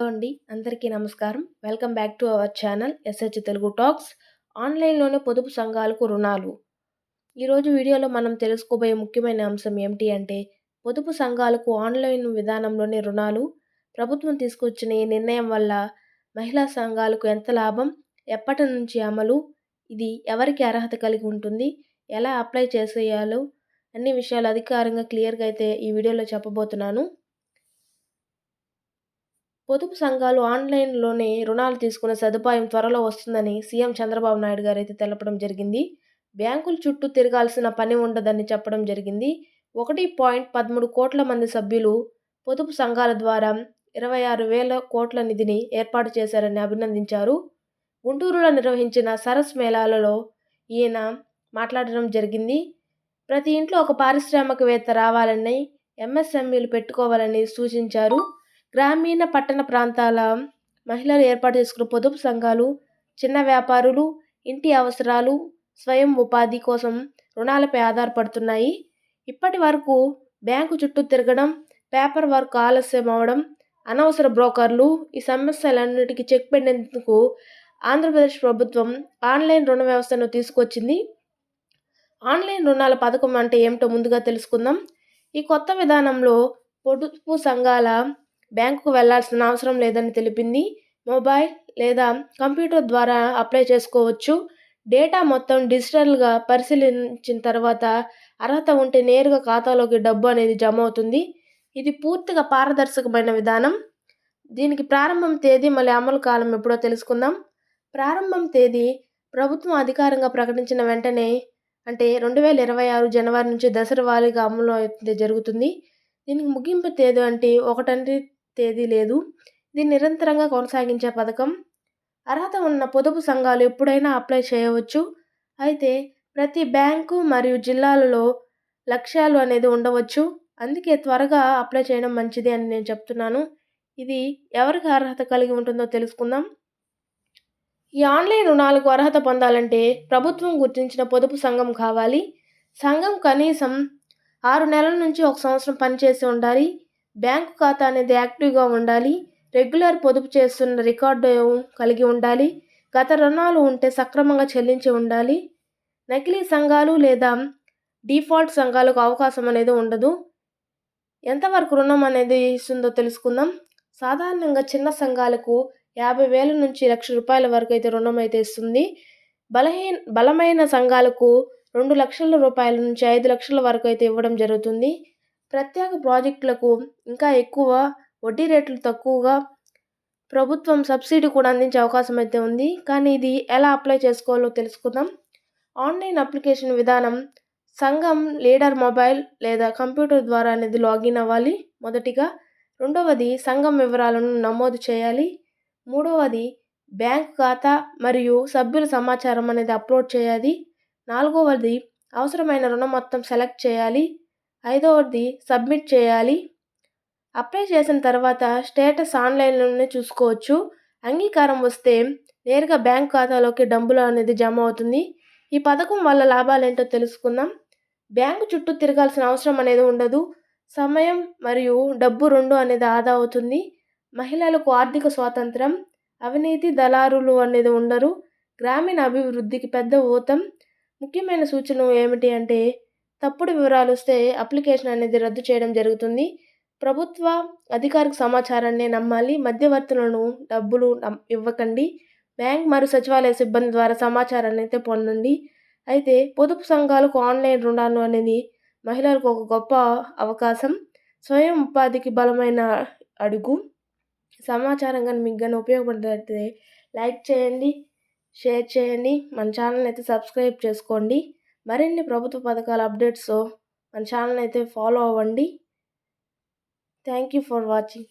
Hello అండి. అందరికీ నమస్కారం. Welcome back to our channel S H Telugu talks. ఆన్లైన్లోనే పొదుపు సంఘాలకు రుణాలు. ఈరోజు వీడియోలో మనం తెలుసుకోబోయే ముఖ్యమైన అంశం ఏమిటి అంటే పొదుపు సంఘాలకు ఆన్లైన్ విధానంలోనే రుణాలు ప్రభుత్వం తీసుకొచ్చిన ఈ నిర్ణయం వల్ల మహిళా సంఘాలకు ఎంత లాభం ఎప్పటి నుంచి అమలు ఇది ఎవరికి అర్హత కలిగి ఉంటుంది ఎలా అప్లై చేసేయాలో అన్ని విషయాలు అధికారంగా క్లియర్గా అయితే ఈ వీడియోలో చెప్పబోతున్నాను. పొదుపు సంఘాలు ఆన్లైన్లోనే రుణాలు తీసుకునే సదుపాయం త్వరలో వస్తుందని సీఎం చంద్రబాబు నాయుడు గారు అయితే తెలపడం జరిగింది. బ్యాంకుల చుట్టూ తిరగాల్సిన పని ఉండదని చెప్పడం జరిగింది. ఒకటి పాయింట్ పదమూడు కోట్ల మంది సభ్యులు పొదుపు సంఘాల ద్వారా ఇరవై ఆరు వేల కోట్ల నిధిని ఏర్పాటు చేశారని అభినందించారు. గుంటూరులో నిర్వహించిన సరస్ మేళాలలో ఈయన మాట్లాడడం జరిగింది. ప్రతి ఇంట్లో ఒక పారిశ్రామికవేత్త రావాలని ఎంఎస్ఎంఈలు పెట్టుకోవాలని సూచించారు. గ్రామీణ పట్టణ ప్రాంతాల మహిళలు ఏర్పాటు చేసుకున్న పొదుపు సంఘాలు చిన్న వ్యాపారులు ఇంటి అవసరాలు స్వయం ఉపాధి కోసం రుణాలపై ఆధారపడుతున్నాయి. ఇప్పటి వరకు బ్యాంకు చుట్టూ తిరగడం పేపర్ వర్క్ ఆలస్యం అవడం అనవసర బ్రోకర్లు ఈ సమస్యలన్నిటికీ చెక్ పెట్టేందుకు ఆంధ్రప్రదేశ్ ప్రభుత్వం ఆన్లైన్ రుణ వ్యవస్థను తీసుకొచ్చింది. ఆన్లైన్ రుణాల పథకం అంటే ఏమిటో ముందుగా తెలుసుకుందాం. ఈ కొత్త విధానంలో పొదుపు సంఘాల బ్యాంకుకు వెళ్ళాల్సిన అవసరం లేదని తెలిపింది. మొబైల్ లేదా కంప్యూటర్ ద్వారా అప్లై చేసుకోవచ్చు. డేటా మొత్తం డిజిటల్గా పరిశీలించిన తర్వాత అర్హత ఉంటే నేరుగా ఖాతాలోకి డబ్బు అనేది జమ అవుతుంది. ఇది పూర్తిగా పారదర్శకమైన విధానం. దీనికి ప్రారంభం తేదీ మళ్ళీ అమలు కాలం ఎప్పుడో తెలుసుకుందాం. ప్రారంభం తేదీ ప్రభుత్వం అధికారంగా ప్రకటించిన వెంటనే అంటే రెండు వేల ఇరవై ఆరు జనవరి నుంచి దసరా వారీగా అమలు అయితే జరుగుతుంది. దీనికి ముగింపు తేదీ అంటే ఒకటంటే తేదీ లేదు. ఇది నిరంతరంగా కొనసాగించే పథకం. అర్హత ఉన్న పొదుపు సంఘాలు ఎప్పుడైనా అప్లై చేయవచ్చు. అయితే ప్రతి బ్యాంకు మరియు జిల్లాలలో లక్ష్యాలు అనేది ఉండవచ్చు. అందుకే త్వరగా అప్లై చేయడం మంచిది అని నేను చెప్తున్నాను. ఇది ఎవరికి అర్హత కలిగి ఉంటుందో తెలుసుకుందాం. ఈ ఆన్లైన్ రుణాలకు అర్హత పొందాలంటే ప్రభుత్వం గుర్తించిన పొదుపు సంఘం కావాలి. సంఘం కనీసం ఆరు నెలల నుంచి ఒక సంవత్సరం పనిచేసి ఉండాలి. బ్యాంకు ఖాతా అనేది యాక్టివ్గా ఉండాలి రెగ్యులర్ పొదుపు చేస్తున్న రికార్డు కలిగి ఉండాలి గత రుణాలు ఉంటే సక్రమంగా చెల్లించి ఉండాలి. నకిలీ సంఘాలు లేదా డిఫాల్ట్ సంఘాలకు అవకాశం అనేది ఉండదు. ఎంతవరకు రుణం అనేది ఇస్తుందో తెలుసుకుందాం. సాధారణంగా చిన్న సంఘాలకు యాభై వేల నుంచి లక్ష రూపాయల వరకు అయితే రుణం అయితే ఇస్తుంది. బలహీన బలమైన సంఘాలకు రెండు లక్షల రూపాయల నుంచి ఐదు లక్షల వరకు అయితే ఇవ్వడం జరుగుతుంది. ప్రత్యేక ప్రాజెక్టులకు ఇంకా ఎక్కువ వడ్డీ రేట్లు తక్కువగా ప్రభుత్వం సబ్సిడీ కూడా అందించే అవకాశం అయితే ఉంది. కానీ ఇది ఎలా అప్లై చేసుకోవాలో తెలుసుకుందాం. ఆన్లైన్ అప్లికేషన్ విధానం సంఘం లీడర్ మొబైల్ లేదా కంప్యూటర్ ద్వారా అనేది లాగిన్ అవ్వాలి. మొదటిగా రెండవది సంఘం వివరాలను నమోదు చేయాలి. మూడవది బ్యాంక్ ఖాతా మరియు సభ్యుల సమాచారం అనేది అప్లోడ్ చేయాలి. నాలుగవది అవసరమైన రుణం మొత్తం సెలెక్ట్ చేయాలి. ఐదవది సబ్మిట్ చేయాలి. అప్లై చేసిన తర్వాత స్టేటస్ ఆన్లైన్లోనే చూసుకోవచ్చు. అంగీకారం వస్తే నేరుగా బ్యాంక్ ఖాతాలోకి డబ్బులు అనేది జమ అవుతుంది. ఈ పథకం వల్ల లాభాలేంటో తెలుసుకుందాం. బ్యాంకు చుట్టూ తిరగాల్సిన అవసరం అనేది ఉండదు. సమయం మరియు డబ్బు రెండు అనేది ఆదా అవుతుంది. మహిళలకు ఆర్థిక స్వాతంత్రం అవినీతి దళారులు అనేది ఉండరు. గ్రామీణ అభివృద్ధికి పెద్ద ఊతం. ముఖ్యమైన సూచన ఏమిటి అంటే తప్పుడు వివరాలు వస్తే అప్లికేషన్ అనేది రద్దు చేయడం జరుగుతుంది. ప్రభుత్వ అధికారిక సమాచారాన్ని నమ్మాలి మధ్యవర్తులను డబ్బులు ఇవ్వకండి. బ్యాంక్ మరియు సచివాలయ సిబ్బంది ద్వారా సమాచారాన్ని అయితే పొందండి. అయితే పొదుపు సంఘాలకు ఆన్లైన్ రుణాలు అనేది మహిళలకు ఒక గొప్ప అవకాశం. స్వయం ఉపాధికి బలమైన అడుగు. సమాచారం కానీ మీకు కానీ ఉపయోగపడితే లైక్ చేయండి షేర్ చేయండి. మన ఛానల్ అయితే సబ్స్క్రైబ్ చేసుకోండి. మరిన్ని ప్రభుత్వ పథకాల అప్డేట్స్ మన ఛానల్ అయితే ఫాలో అవ్వండి. Thank you for watching